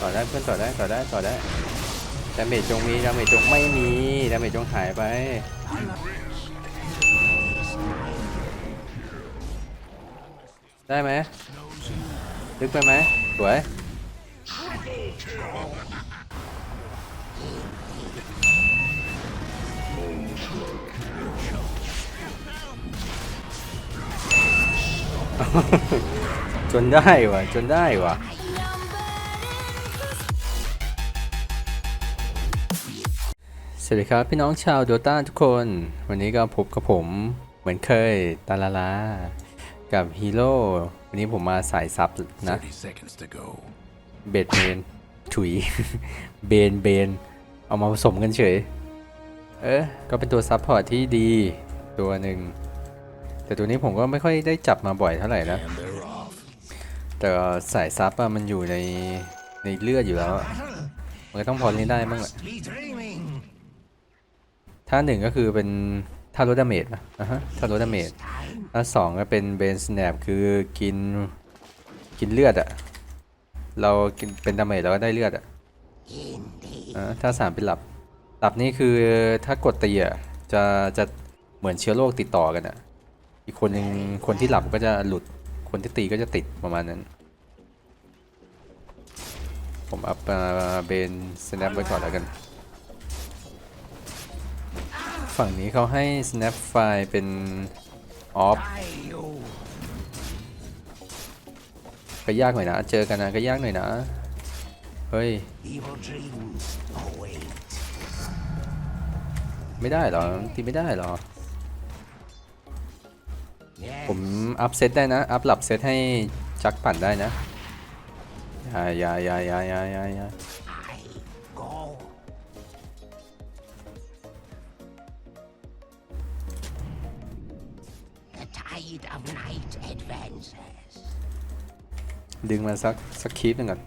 ต่อได้เพื่อนต่อได้ต่อได้ต่อได้ดาเมจจงมีดาเมจจงไม่มีดาเมจจงหายไปได้ไหมลึกไปไหมสวยจนได้ว่ะจนได้ว่ะ สวัสดีครับ พี่น้องชาวโดต้าทุกคน วันนี้ก็พบกับผมเหมือนเคยตาลาลา กับฮีโร่วันนี้ผมมาสายซับนะ30 seconds to go. เบดเบนถุยเบนเบนเอามาผสมกันเฉย เออก็เป็นตัวซับพอร์ตที่ดีตัวหนึ่ง แต่ตัวนี้ผมก็ไม่ค่อยได้จับมาบ่อยเท่าไหร่นะ And they're off. แต่สายซับอะมันอยู่ในในเลือดอยู่แล้วอะมันก็ต้องพอเล่นได้บ้างแหละ Be dreaming. ท่าหนึ่งก็คือเป็นท่าลดดาเมจนะอะฮะท่าลดดาเมจท่าสองก็เป็นเบนสแนปคือกินกินเลือดอะเรากินเป็นดาเมจเราก็ได้เลือดอะอ่าท่าสามเป็นหลับ หลับนี่คือถ้ากดตีอะจะจะเหมือนเชื้อโรคติดต่อกันอะอีกคนหนึ่งคนที่หลับก็จะหลุดคนที่ตีก็จะติดประมาณนั้น ผมอัพเบนสแนปไว้ก่อนแล้วกัน ฝั่งนี้เขาให้ snap file เป็น off ก็ยากหน่อยนะ เจอกันนะก็ยากหน่อยนะ เฮ้ย ไม่ได้เหรอตีไม่ได้หรอ ผมอัพเซตได้นะ อัพหลับเซตให้จักปั่นได้นะ ยาอย่าอย่าอย่าอย่าอย่าอย่า tide of night advances. ดึงมาสักสักคลิปหนึ่งก่อน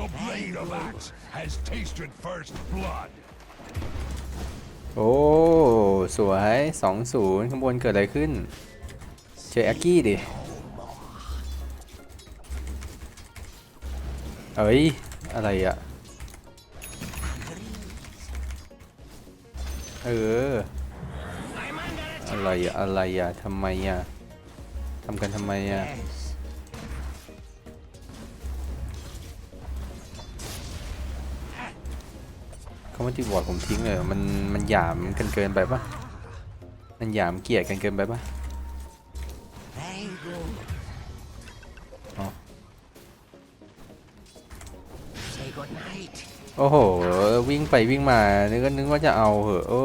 The blade of axe has tasted first blood. โอ้ สวยสองศูนย์ข้างบนเกิดอะไรขึ้น เจอแอคกี้ดิ เอ้ย อะไรอะเออ อะไรอะอะไรอะทำไมอะทำกันทำไมอะเขาไมาที่บอร์ดผมทิ้งเลยมันมันหยามกันเกินไปปะมันหยามเกลียดกันเกินไปปะโอ้โห วิ่งไปวิ่งมานึกก็นึกว่าจะเอาเหอะโอ้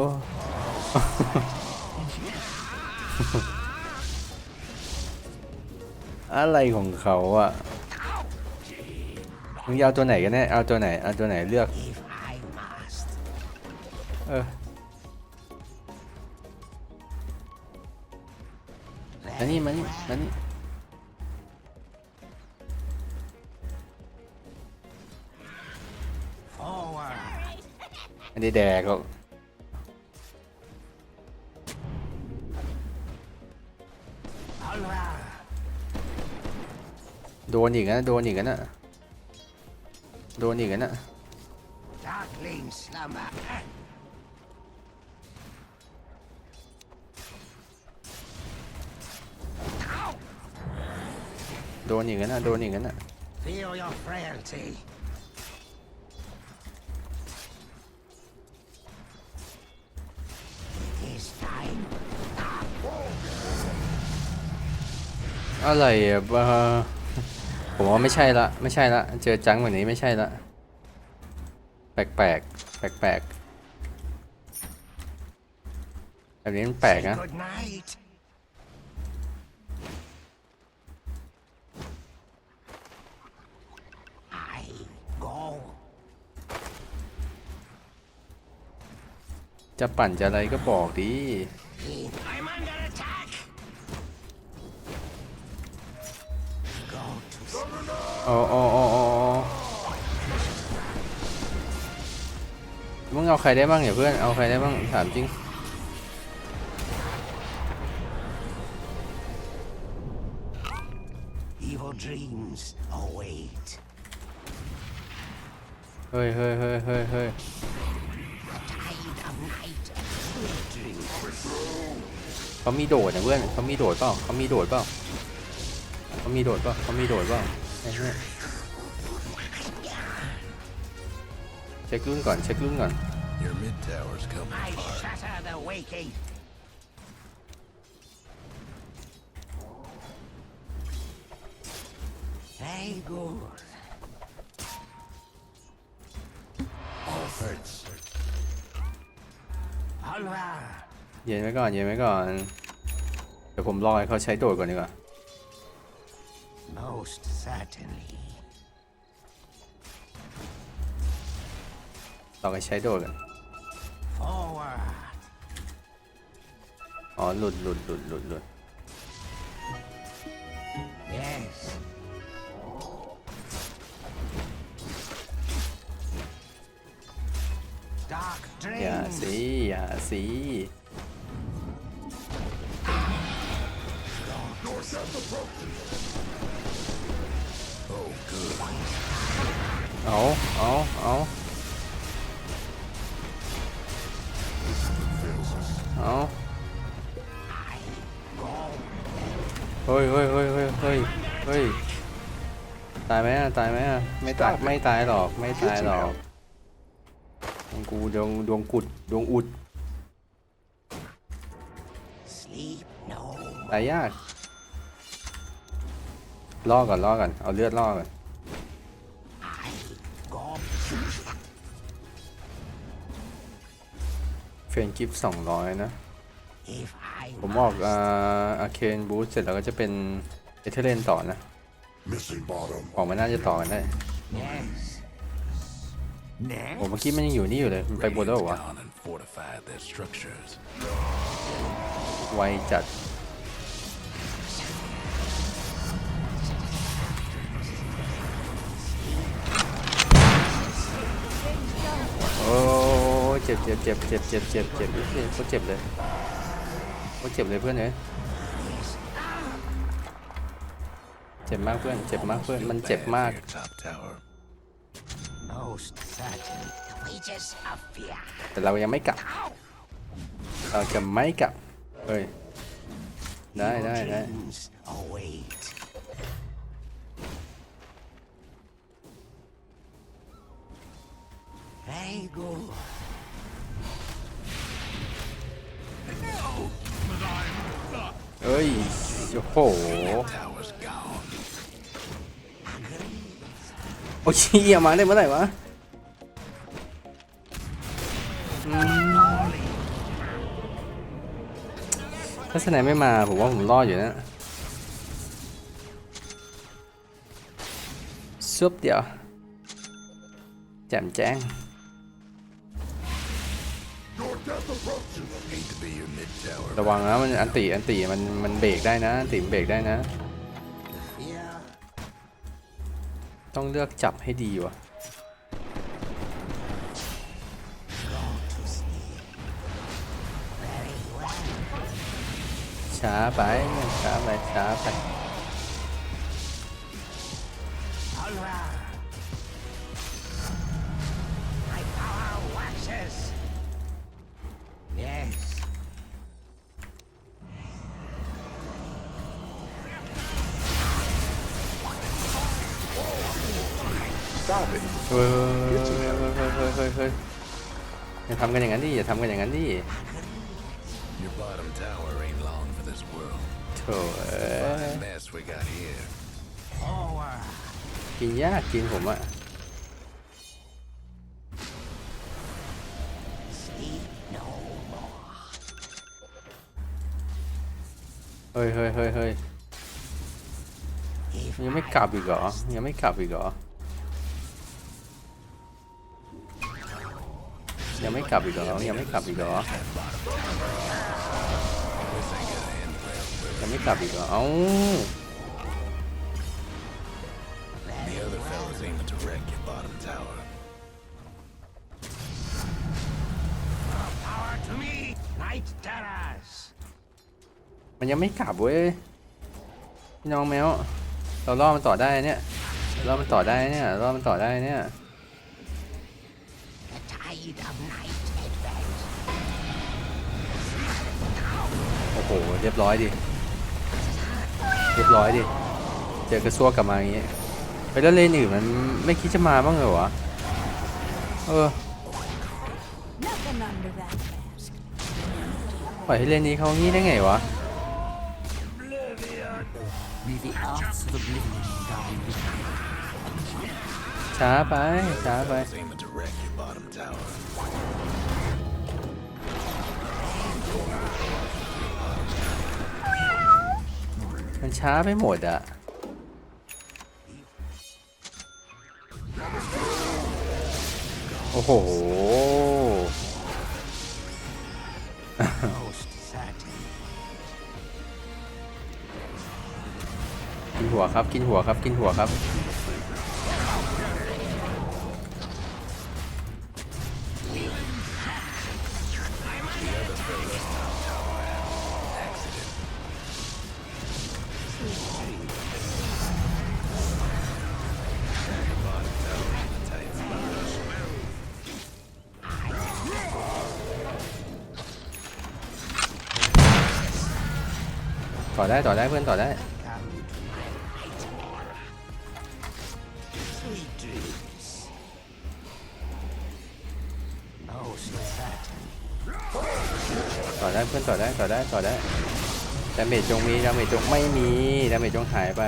อะไรของเขาอะมึงจะเอาตัวไหนกันแน่เอาตัวไหน เอาตัวไหนเลือก If I must. เออมานี่มานี่มานี่ Forward. ไม่ได้แดกหรอก ดนอีกนะโดนอีกนะโดนอีกนะ Darkling slumber. โดนอีกนะโดนอีกนะ Feel your frailty. It is time. อะไรอะบ้า ผมว่าไม่ใช่ละไม่ใช่ละเจอจังแบบนี้ไม่ใช่ละแปลกแปลกแปลกแปลกๆแบบนี้มันแปลก Say นะ good night. I go. จะปั่นจะอะไรก็บอกดิ อ๋ออ๋ออ๋อมึงเอาใครได้บ้างเนี่ยเพื่อน เอาใครได้บ้างถามจริง Evil dreams await. เฮ้ยเฮ้ยเฮ้ยเฮ้ยเฮ้ยเขามีโดดนะเพื่อนเขามีโดดเปล่าเขามีโดดเปล่าเขามีโดดเปล่าเขามีโดดเปล่า ไอ้เหี้ยเช็ครุ่นก่อนเช็ครุ่นก่อน Your mid tower's coming. I shatter the waking. Very good. All thanks. Alvar. เย็นไว้ก่อนเย็นไว้ก่อนเดี๋ยวผมรอให้เขาใช้โดดก่อนดีกว่า Most certainly. รอให้ใช้โดดกัน Forward. อ๋อหลุดหลุดหลุดหลุดหลุด Yes. Dark อย่า dreams. สิอย่าสิ Oh, good. เอาเอาเอาเอาเฮ้ยเฮ้ยเฮ้ยเฮ้ยเฮ้ยเฮ้ยตายไหมอะตายไหมอะไม่ตาย ไม่ตายหรอก ไม่ตายหรอกดวงกูดวงดวงกุดดวงอุด Sleep no ตายยากล่อก่อนล่อก่อนเอาเลือดล่อก่อน รนกิฟสองร้อยนะ If I ผมออกอ่าอาเคนบูสเสร็จแล้วก็จะเป็นเอเทเลนต่อนะ Missing bottom. ออกมาน่าจะต่อกันได้ yes. ผมเมื่อกี้มันยังอยู่นี่อยู่เลย มันไปบนแล้วเหรอวะ Down and fortified their structures. ไวจัด เจ็บเจ็บเจ็บเจ็บเจ็บเจ็บเจ็บเจ็บโคตรเจ็บเลยโคตรเจ็บเลยเพื่อนเอ้ยเจ็บมากเพื่อนเจ็บมากเพื่อนมันเจ็บมาก แต่เรายังไม่กลับ เราจะไม่กลับเฮ้ยได้ได้ได้ Dreams ยโอ้โหโอ้ยเหี้ยมาได้เมื่อไหร่วะถ้าสนายไม่มา ผมว่าผมรอดอยู่นะซุปเดียวแจ่มแจ้ง ระวังนะมันอันติอันติมันมันเบรกได้นะอันติมันเบรกได้นะ ต้องเลือกจับให้ดีวะช้าไปช้าไปช้าไป ทำกันอย่างนั้นดิ Your bottom tower ain't long for this world. โถ่เอ้ย Fine mess we got here. Forward. กินยากกินผมอะ Sleep no more. เฮ้ยเฮ้ยเฮ้ยเฮ้ย If ยังไม่กลับอีกเหรอ ยังไม่กลับอีกเหรอ ยังไม่กลับอีกเหรอยังไม่กลับอีกเหรอยังไม่กลับอีกเหรอเอ้า The other fellas aiming to wreck your bottom tower. power to me, night terrors. มันยังไม่กลับเว้ยพี่น้องแมวเราล่อมันต่อได้เนี่ยล่อมันต่อได้เนี่ยล่อมันต่อได้เนี่ย The tide of night advances. โอ้โห เรียบร้อยดิ เรียบร้อยดิ เจอกระซวกกลับมาอย่างงี้ไปแล้วเลนอื่นมันไม่คิดจะมาบ้างเหรอวะ เออ Nothing under that mask. ปล่อยให้เลนนี้เขางี้ได้ไงวะ May the arts of oblivion die with you. ช้าไป ช้าไป มันช้าไปหมดอะโอ้โห กินหัวครับ กินหัวครับ กินหัวครับ ได้ต่อได้เพื่อนต่อได้ Sweet dreams. Most certain. ต่อได้เพื่อนต่อได้ต่อได้ต่อได้ดาเมจจงมีดาเมจจงไม่มีดาเมจจงหายไป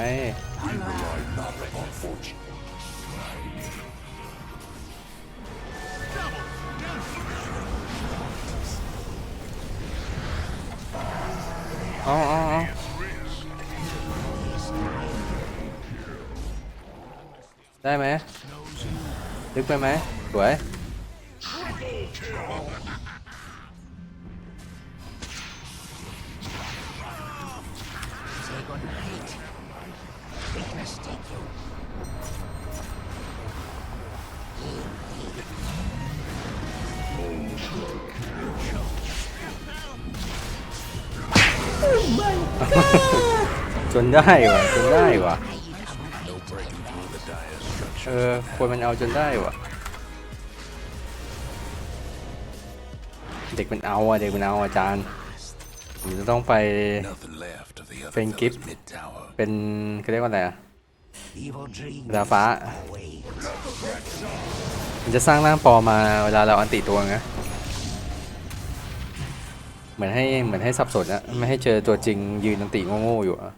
อ๋ออ๋อ ได้ไหมลึกไปไหมสวย Say good night. Big mistake you. จนได้ว่ะจนได้ว่ะ เออควรมันเอาจนได้ว่ะเด็กมันเอาอะเด็กมันเอาอาจารย์ผมจะต้องไป Nothing left of the other Thank you. fella's mid tower. เป็นเขาเรียกว่าอะไรอะ Evil dreams. ดาฟ้า Wait. มันจะสร้างร่างปลอมมาเวลาเราอันติตัวไงเหมือนให้เหมือนให้สับสนอะไม่ให้เจอตัวจริงยืนอันติโง่ๆอยู่อะ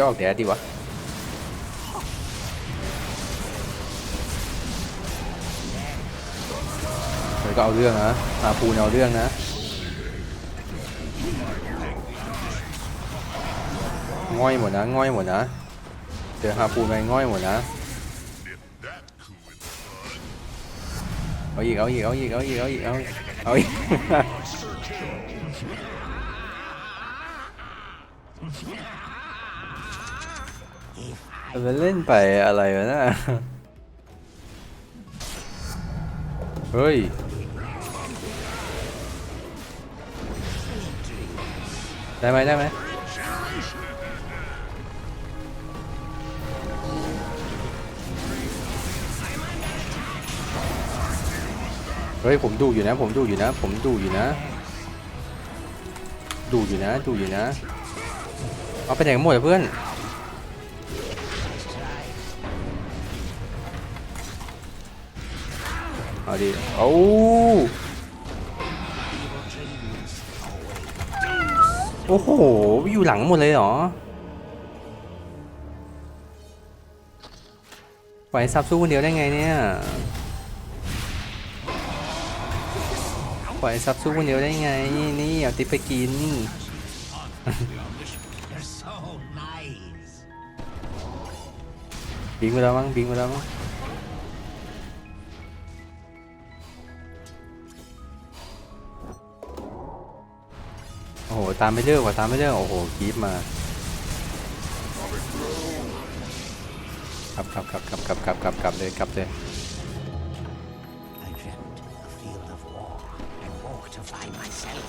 จะออกแดดดีวะเฮ้ยก็เอาเรื่องนะอาปูนเอาเรื่องนะง่อยหมดนะง่อยหมดนะเจอฮาปูนไปง่อยหมดนะเอาอีกเอาอีกเอาอีกเอาอีกเอาอีกเอาอีกเอาอีก มันเล่นไปอะไรวะน่ะเฮ้ย ได้ไหมได้ไหมเฮ้ยผมดูอยู่นะ ผมดูอยู่นะ ผมดูอยู่นะ ดูอยู่นะ ดูอยู่นะ เอาไปไหนกันหมดอะเพื่อน เอาดิโอ้โอ้โห อยู่หลังหมดเลยเหรอปล่อยให้ซับสู้คนเดียวได้ไงเนี่ยปล่อยให้ซับสู้คนเดียวได้ไง นี่เอาติ๊บไปกิน You're so nice. บิงไปแล้วมั้งบิงไปแล้วมั้ง หตามไม่เลิกว่ะตามไม่เลิกโอ้โหกรีบมาครับครับครับครับครับครับครับครับเลยครับเลย I dreamt a field of war and woke to find myself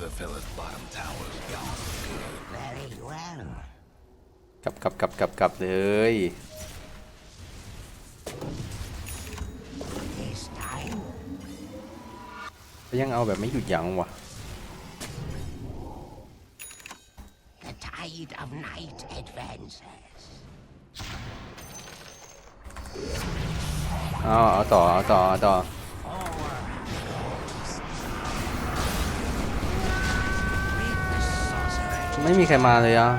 other fella's bottom tower's gone. Very well. กลับกลับกลับกลับกลับเลย This time, ก็ยังเอาแบบไม่หยุดยั้งว่ะ the tide of night advances. เอาเอาต่อเอาต่อเอาต่อ With the sorcerer, ไม่มีใครมาเลยอะ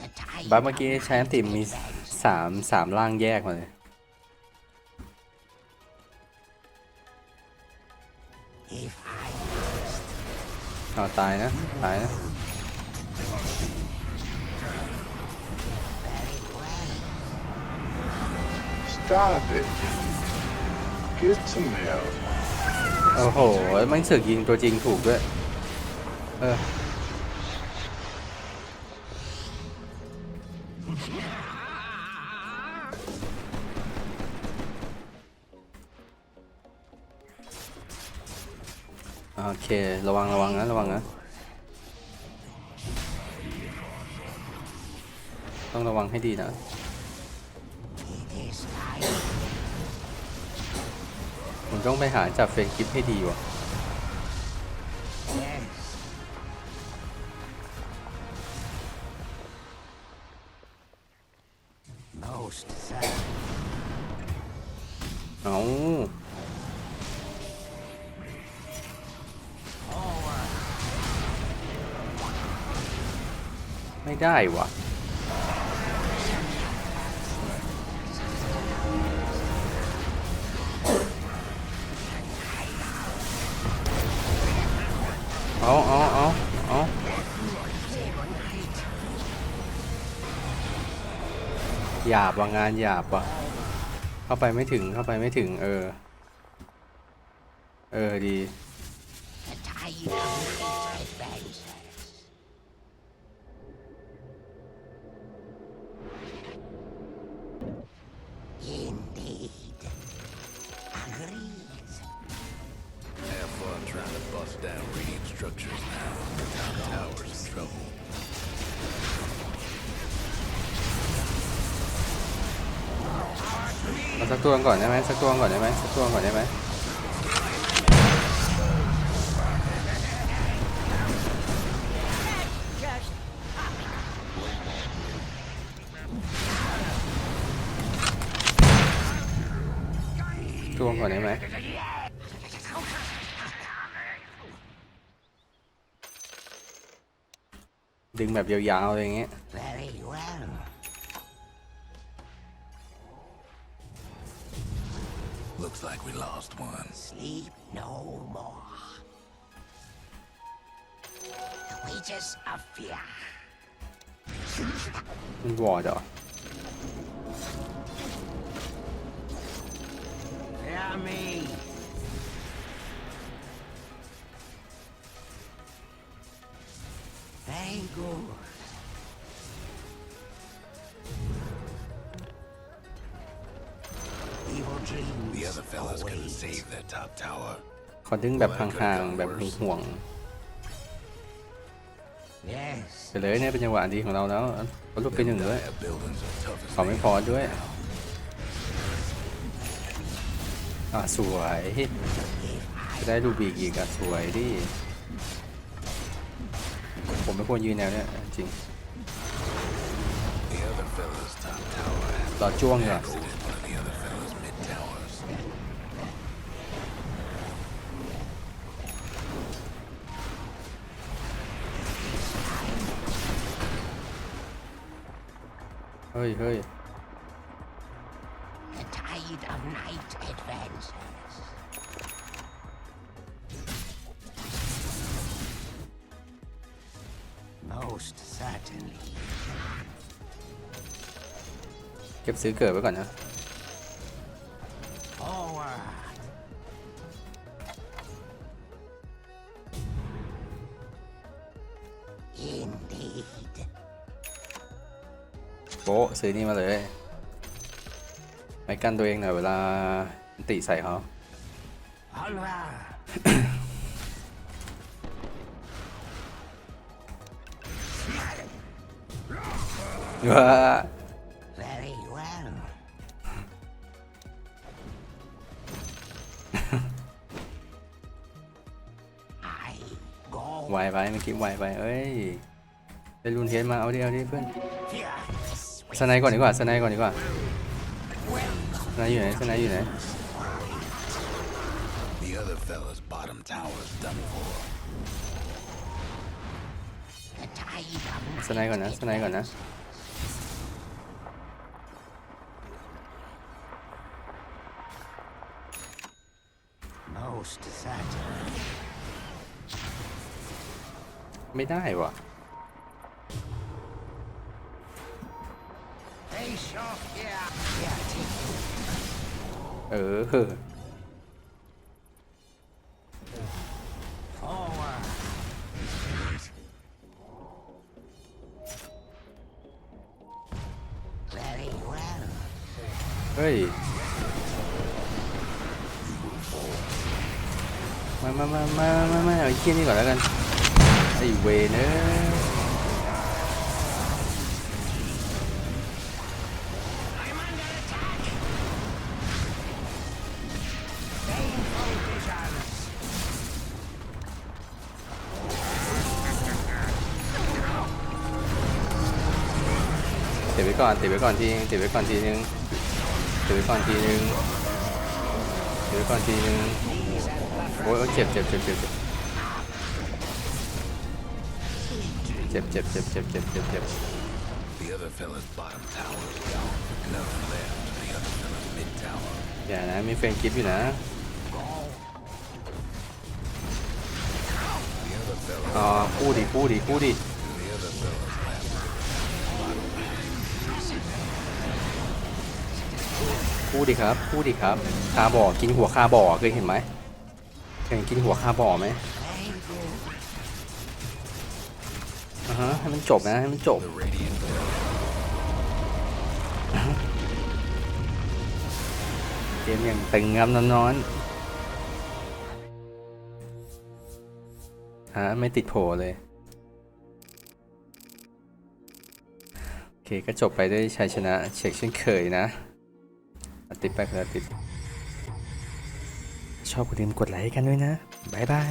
the tide บัฟเมื่อกี้ใช้อันติมมีสามสามร่างแยกมาเลย เอาตายนะตายนะ Stop it. Get some help. โอ้โหมันเสือกยิงตัวจริงถูกด้วย เออ เค ระวังระวังนะระวังนะ ต้องระวังให้ดีนะผมต้องไปหาจับเฟรนคลิปให้ดีว่ะเอา ได้วะเอาเอาเอาเอาหยาบว่ะงานหยาบว่ะเข้าไปไม่ถึงเข้าไปไม่ถึง เออ เออดี สักตัวก่อนได้ไหมสักตัวก่อนได้ไหมสักตัวก่อนได้ไหมตัวก่อนได้ไหมดึงแบบยาวๆอะไรอย่างเงี้ย Looks like we lost one. Sleep no more. The wages of fear. มันวอร์ดเหรอ Fear me. Very good. The other fella's gonna await. save that top tower. ขอดึงแบบห่างๆแบบห่วง Yes. ๆไปเลยเนี่ยเป็นจังหวะดีของเราแล้วเขาลุกไปหนึ่งด้วย Dire buildings are tough as ขอไม่ nails. พอด้วย อะสวยจะได้รูบีกอีกอะสวยดิ ผมไม่ควรยืนแนวเนี้ยจริง The other fella's top tower has รอจ้วงเหรอ เฮ้ยเฮ้ย The tide of night advances. Most certainly. เก็บซื้อเกิดไว้ก่อนนะ ซื้อนี่มาเลย ไม่กันตัวเองหน่อยเวลาติใส่เขา Honra. ว้า Very well. I go ไวไปเมื่อกี้ไวไปเอ้ยได้รุนเทสมาเอาดิเอาดิเพื่อน furious สไนด์ก่อนดีกว่าสไนด์ก่อนดีกว่าสไนด์อยู่ไหนสไนด์อยู่ไหน The other fella's bottom tower's done for. the tide of สไนด์ก่อนนะสไนด์ก่อนนะ most certain. ไม่ได้ว่ะ เออเฮ้อเฮ้ยมามามามามามาเอาไอ้เคี้ยนี่ก่อนแล้วกัน ไอ้เวเนอ ก่อนติดไว้ก่อนทีนึงติดไว้ก่อนทีนึงติดไว้ก่อนทีนึงติดไว้ก่อนทีนึงโอ้ยโอ้ยเจ็บเจ็บเจ็บเจ็บเจ็บเจ็บเจ็บเจ็บเจ็บเจ็บเจ็บเจ็บ The other fella's bottom tower's down. Nothing left. The other fella's mid tower. อย่านะมีเฟรนกิฟอยู่นะ The other fella. อ๋อคู่ดิคู่ดิคู่ดิ คู่ดิครับคู่ดิครับ คาบ่อ กินหัวคาบ่อเคยเห็นไหมเคยกินหัวคาบ่อไหมอ่าฮะให้มันจบนะ ให้มันจบ เกมอย่างตึงครับนอนฮะไม่ติดโผล่เลย โอเค ก็จบไปด้วยชัยชนะเช็คเช่นเคยนะ ติดไปครับติด ชอบกดติมกดไลค์กันด้วยนะ บ๊ายบาย